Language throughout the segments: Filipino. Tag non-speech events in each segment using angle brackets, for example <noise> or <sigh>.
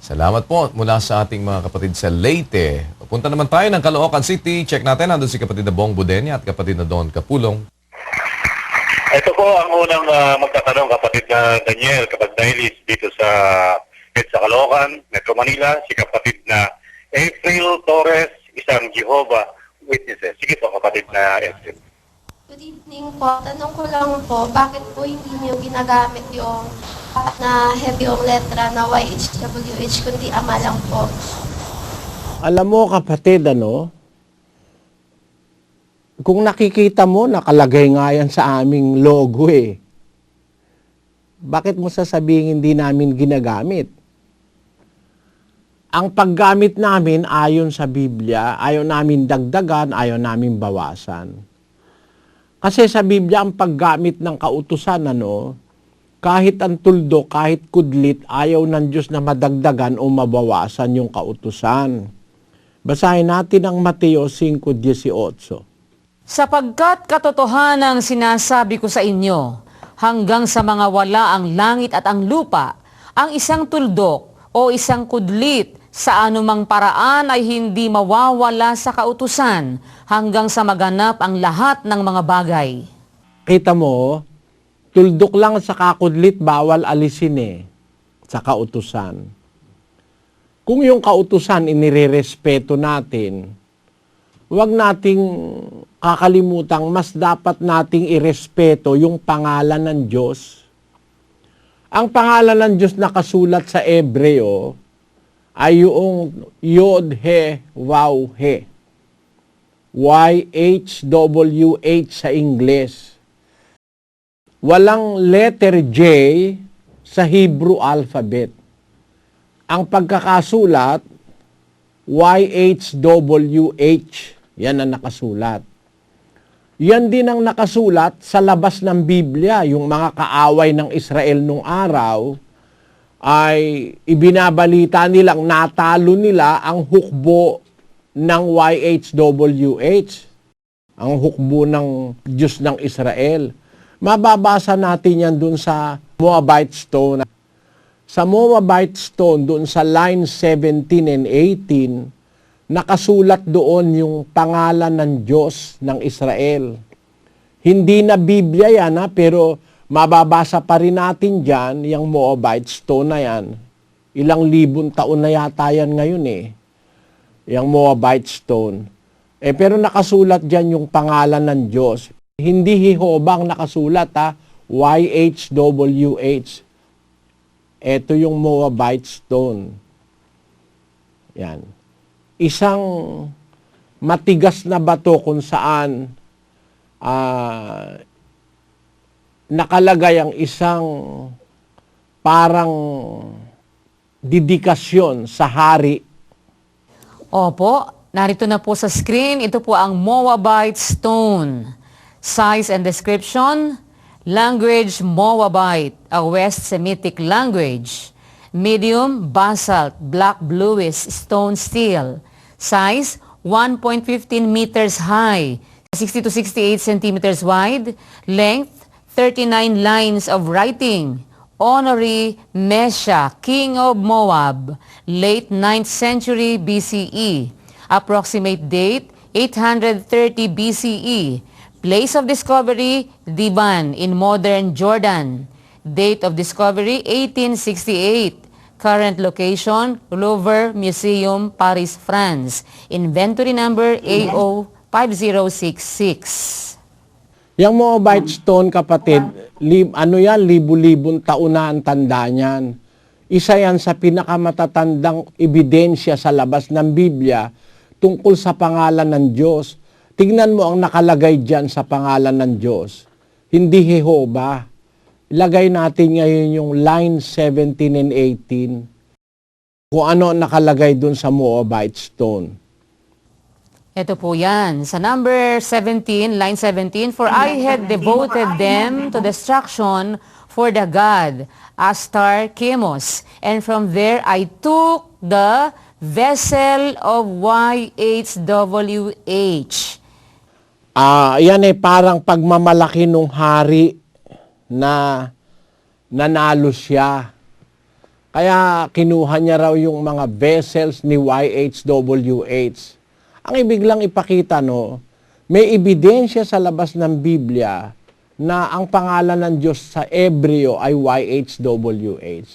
Salamat po mula sa ating mga kapatid sa Leyte. Punta naman tayo ng Caloocan City. Check natin, nandun si kapatid na Bong Budenya at kapatid na Don Kapulong. Ito po ang unang ah, magtatanong kapatid na Daniel, kapatid na Elis dito sa sa Caloocan, Metro Manila, si kapatid na April Torres, isang Jehovah Witnesses. Sige po kapatid na April. Good evening po. Tanong ko lang po, bakit po hindi niyo ginagamit yung na heavy yung letra na YHWH kundi ama lang po? Alam mo kapatid, ano, kung nakikita mo, nakalagay nga yan sa aming logo eh. Bakit mo sasabihin hindi namin ginagamit? Ang paggamit namin ayon sa Biblia, ayaw namin dagdagan, ayaw namin bawasan. Kasi sa Biblia, ang paggamit ng kautusan, ano, kahit ang tuldo, kahit kudlit, ayaw ng Diyos na madagdagan o mabawasan yung kautusan. Basahin natin ang Mateo 5.18. Sapagkat katotohanan ang sinasabi ko sa inyo, hanggang sa mga wala ang langit at ang lupa, ang isang tuldok o isang kudlit sa anumang paraan ay hindi mawawala sa kautusan hanggang sa maganap ang lahat ng mga bagay. Kita mo, tuldok lang sa kakudlit, bawal alisin eh, sa kautusan. Kung yung kautusan inirerespeto natin, huwag nating kakalimutang mas dapat nating irespeto yung pangalan ng Diyos. Ang pangalan ng Diyos nakasulat sa Ebreo ay yung Yod He Waw He. Y-H-W-H sa Ingles. Walang letter J sa Hebrew alphabet. Ang pagkakasulat, YHWH. Yan ang nakasulat. Yan din ang nakasulat sa labas ng Biblia, yung mga kaaway ng Israel nung araw, ay ibinabalita nilang natalo nila ang hukbo ng YHWH, ang hukbo ng Diyos ng Israel. Mababasa natin yan dun sa Moabite Stone. Sa Moabite Stone, dun sa line 17 and 18, nakasulat doon yung pangalan ng Diyos ng Israel. Hindi na Biblia yan ha, pero mababasa pa rin natin dyan, yung Moabite Stone na yan. Ilang libon taon na yata yan ngayon eh. Yung Moabite Stone. Eh, pero nakasulat dyan yung pangalan ng Diyos. Hindi Jehovah ang nakasulat ha, YHWH. Ito yung Moabite Stone. Yan. Isang matigas na bato kung saan ah, nakalagay ang isang parang didikasyon sa hari. Opo, narito na po sa screen, ito po ang Moabite Stone. Size and description, language Moabite, a West Semitic language. Medium basalt, black bluish stone steel. Size 1.15 meters high, 60 to 68 centimeters wide. Length 39 lines of writing. Honorary Mesha, King of Moab, late 9th century BCE. Approximate date 830 BCE. Place of discovery, Divan in modern Jordan. Date of discovery, 1868. Current location, Louvre Museum, Paris, France. Inventory number AO5066. Yung Moabite Stone, kapatid, lib, ano yan, libu-libong taon na ang tanda niyan. Isa yan sa pinakamatatandang ebidensya sa labas ng Biblia tungkol sa pangalan ng Diyos. Tingnan mo ang nakalagay dyan sa pangalan ng Diyos. Hindi Jehovah. Ilagay natin ngayon yung line 17 and 18. Kung ano nakalagay dun sa Moabite Stone. Ito po yan. Sa number 17, line 17, For I had devoted them to destruction for the god Astar Chemos, and from there I took the vessel of YHWH. Ah, yan eh parang pagmamalaki nung hari na nanalo siya. Kaya kinuha niya raw yung mga vessels ni YHWH. Ang ibig lang ipakita, no, may ebidensya sa labas ng Biblia na ang pangalan ng Diyos sa Ebreo ay YHWH.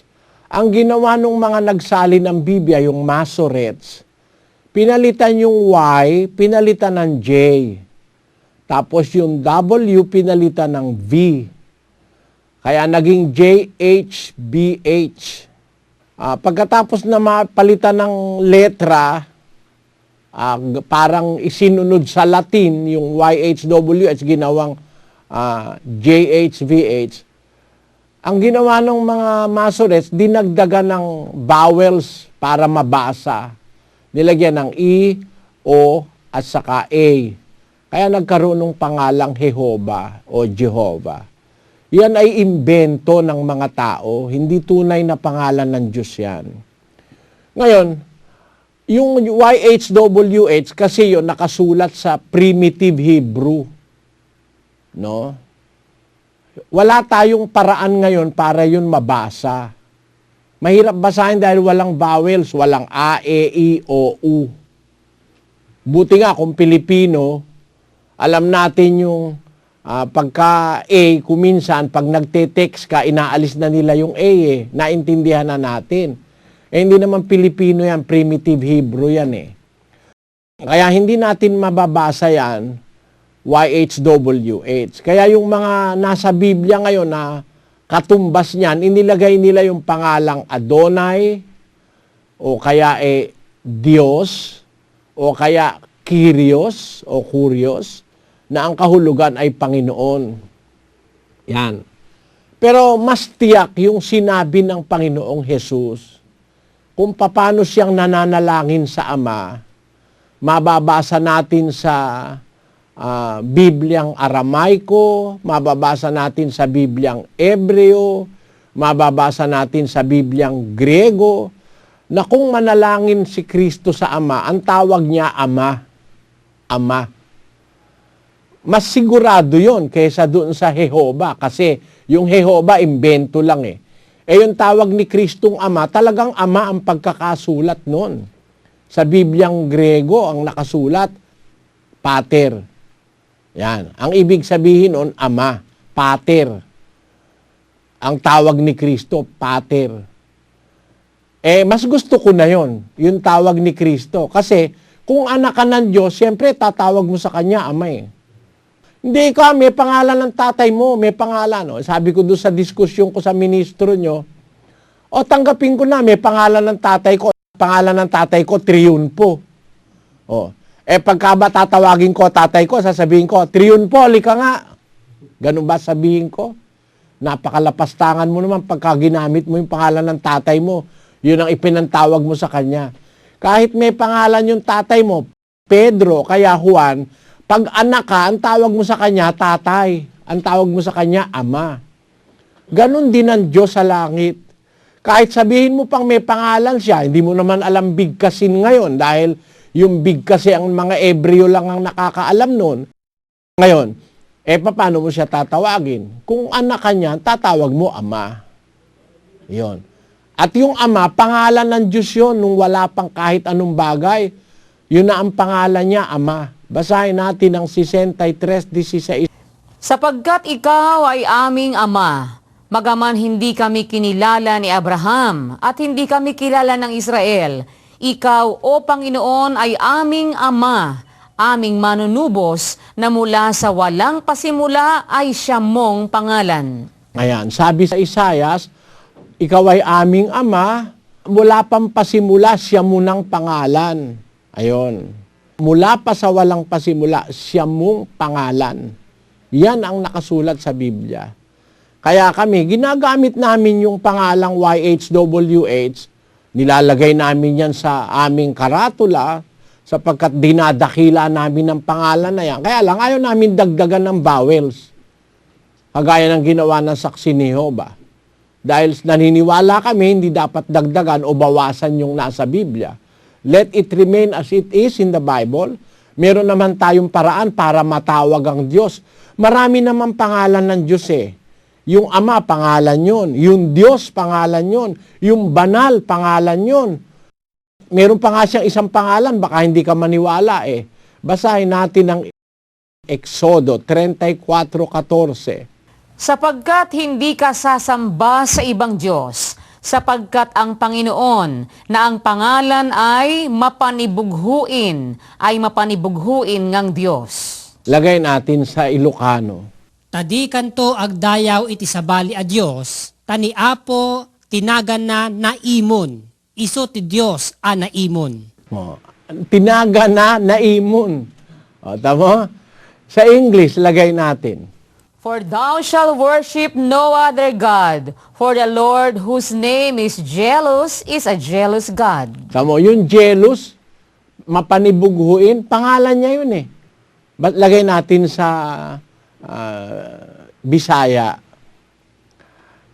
Ang ginawa ng mga nagsali ng Biblia, yung Masorets, pinalitan yung Y, pinalitan ng J. Tapos yung W, pinalitan ng V. Kaya naging JHBH. Ah, pagkatapos na mapalitan ng letra, g- parang isinunod sa Latin yung YHWH ginawang ah, JHVH. Ang ginawa ng mga Masorets, dinagdagan ng vowels para mabasa. Nilagyan ng E, O, at saka A. Kaya nagkaroon ng pangalang Jehova o Jehovah. Yan ay imbento ng mga tao, hindi tunay na pangalan ng Diyos yan. Ngayon, yung YHWH kasi yon nakasulat sa primitive Hebrew. No? Wala tayong paraan ngayon para yun mabasa. Mahirap basahin dahil walang vowels, walang A, E, I, O, U. Buti nga kung Pilipino, alam natin yung ah, pagka A, kuminsan, pag nagte-text ka, inaalis na nila yung A eh. Naintindihan na natin. Eh, hindi naman Pilipino yan, primitive Hebrew yan eh. Kaya hindi natin mababasa yan, YHWH. Kaya yung mga nasa Biblia ngayon na katumbas niyan, inilagay nila yung pangalang Adonai, o kaya eh Diyos, o kaya Kyrios, o Kurios, na ang kahulugan ay Panginoon. Yan. Pero mas tiyak yung sinabi ng Panginoong Jesus kung paano siyang nananalangin sa Ama, mababasa natin sa ah, Bibliang Aramaiko, mababasa natin sa Bibliang Ebreo, mababasa natin sa Bibliang Grego, na kung manalangin si Kristo sa Ama, ang tawag niya Ama. Ama. Mas sigurado yon kaysa doon sa Jehova kasi yung Jehova imbento lang eh. Eh yung tawag ni Kristong Ama, talagang Ama ang pagkakasulat noon. Sa Bibliang Grego, ang nakasulat, Pater. Yan. Ang ibig sabihin noon, Ama, Pater. Ang tawag ni Kristo, Pater. Eh, mas gusto ko na yon yung tawag ni Kristo. Kasi, kung anak ka ng Diyos, siyempre tatawag mo sa Kanya, Ama eh. Hindi ka, may pangalan ng tatay mo, may pangalan. No? Sabi ko doon sa diskusyon ko sa ministro nyo, o tanggapin ko na, may pangalan ng tatay ko. Pangalan ng tatay ko, Triunpo. O, eh pagka ba tatawagin ko tatay ko, sasabihin ko, Triunpo, lika nga. Ganun ba sabihin ko? Napakalapastangan mo naman pagka ginamit mo yung pangalan ng tatay mo. Yun ang ipinantawag mo sa kanya. Kahit may pangalan yung tatay mo, Pedro, kaya Juan, pag anak ka, ang tawag mo sa kanya, tatay. Ang tawag mo sa kanya, ama. Ganon din ang Diyos sa langit. Kahit sabihin mo pang may pangalan siya, hindi mo naman alam bigkasin ngayon dahil yung bigkasi ang mga Ebreo lang ang nakakaalam noon. Ngayon, eh paano mo siya tatawagin? Kung anak ka niya, tatawag mo ama. Yon. At yung ama, pangalan ng Diyos yun nung wala pang kahit anong bagay. Yun na ang pangalan niya, ama. Basahin natin ang 63.16. Sapagkat ikaw ay aming ama, magaman hindi kami kinilala ni Abraham at hindi kami kilala ng Israel, ikaw, O Panginoon, ay aming ama, aming manunubos na mula sa walang pasimula ay siya mong pangalan. Ayan, sabi sa Isayas, ikaw ay aming ama, mula pang pasimula, siya munang pangalan. Ayon. Mula pa sa walang pasimula, siya mong pangalan. Yan ang nakasulat sa Biblia. Kaya kami, ginagamit namin yung pangalang YHWH, nilalagay namin yan sa aming karatula, sapagkat dinadakila namin ng pangalan na yan. Kaya lang, ayaw namin dagdagan ng vowels. Kagaya ng ginawa ng saksi ni Jehovah. Dahil naniniwala kami, hindi dapat dagdagan o bawasan yung nasa Biblia. Let it remain as it is in the Bible. Meron naman tayong paraan para matawag ang Diyos. Marami naman pangalan ng Diyos eh. Yung Ama, pangalan yon. Yung Diyos, pangalan yon. Yung Banal, pangalan yon. Meron pa nga siyang isang pangalan, baka hindi ka maniwala eh. Basahin natin ang Exodo 34.14. Sapagkat hindi ka sasamba sa ibang Diyos, sapagkat ang Panginoon na ang pangalan ay mapanibughuin, ay mapanibughuin ngang Diyos. Lagay natin sa Ilocano. Tadi kanto agdayaw iti sabali a Dios, tani apo tinagan na naimon. Iso ti Dios a naimon. Oh, tinaga na naimon. O, tamo? Sa English, lagay natin. For thou shalt worship no other God, for the Lord whose name is jealous is a jealous God. Tamo, yung jealous, mapanibughuin, pangalan niya yun eh. Ba't lagay natin sa ah, Bisaya?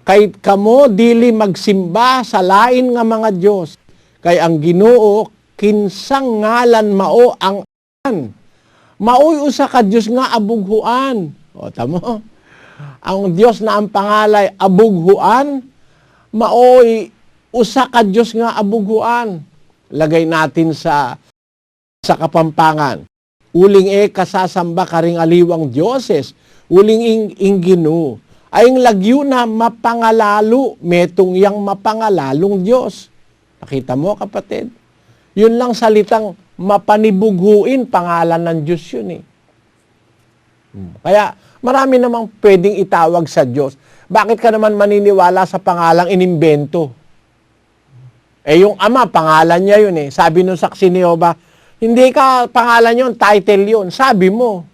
Kay kamo dili magsimba sa lain nga mga Dios, kay ang Ginoo kinsang ngalan mao ang an. Maoy usa ka Dios nga abughuan. O tamo. Ang Dios na ang pangalay abughuan, maoy usa ka Dios nga abughuan. Lagay natin sa sa Kapampangan. Uling e kasasamba karing aliwang Dioses, uling ing ingginu. Ayng lagyo na mapangalalo, metong yang mapangalalong Diyos. Nakita mo kapatid? Yun lang salitang mapanibughuin, pangalan ng Diyos yun eh. Kaya marami namang pwedeng itawag sa Diyos. Bakit ka naman maniniwala sa pangalang inimbento? Eh yung ama, pangalan niya yun eh. Sabi nung saksi ni Jehovah, hindi ka pangalan yun, title yun. Sabi mo,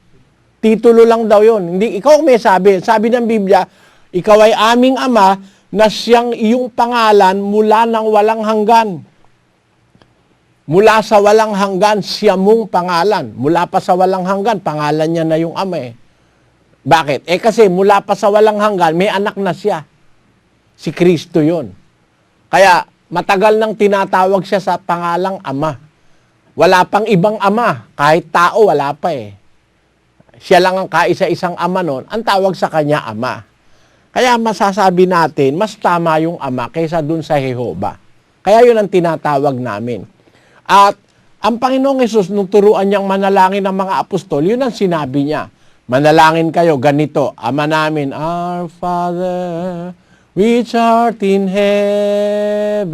titulo lang daw yun. Hindi, ikaw may sabi. Sabi ng Biblia, ikaw ay aming ama na siyang iyong pangalan mula ng walang hanggan. Mula sa walang hanggan, siya mong pangalan. Mula pa sa walang hanggan, pangalan niya na yung ama eh. Bakit? Eh kasi mula pa sa walang hanggan, may anak na siya. Si Kristo yon. Kaya matagal nang tinatawag siya sa pangalang ama. Wala pang ibang ama. Kahit tao, wala pa eh. Siya lang ang kaisa-isang ama noon. Ang tawag sa kanya ama. Kaya masasabi natin, mas tama yung ama kaysa dun sa Jehova. Kaya yun ang tinatawag namin. At ang Panginoong Yesus, nung turuan niyang manalangin ng mga apostol, yun ang sinabi niya. Manalangin kayo, ganito, Ama namin, Our Father, which art in heaven,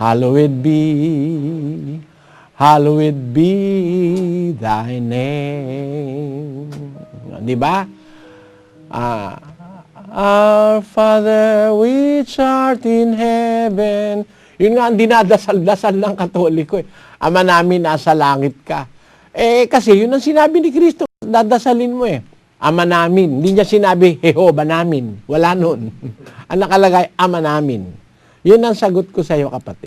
hallowed be, hallowed be thy name. Di ba? Ah, Our Father, which art in heaven. Yun nga ang dinadasal-dasal ng katoliko eh. Ama namin, nasa langit ka. Eh, kasi yun ang sinabi ni Kristo. Dadasalin mo eh. Ama namin. Hindi niya sinabi, Jehova namin. Wala nun. <laughs> ang nakalagay, Ama namin. Yun ang sagot ko sa iyo, kapatid.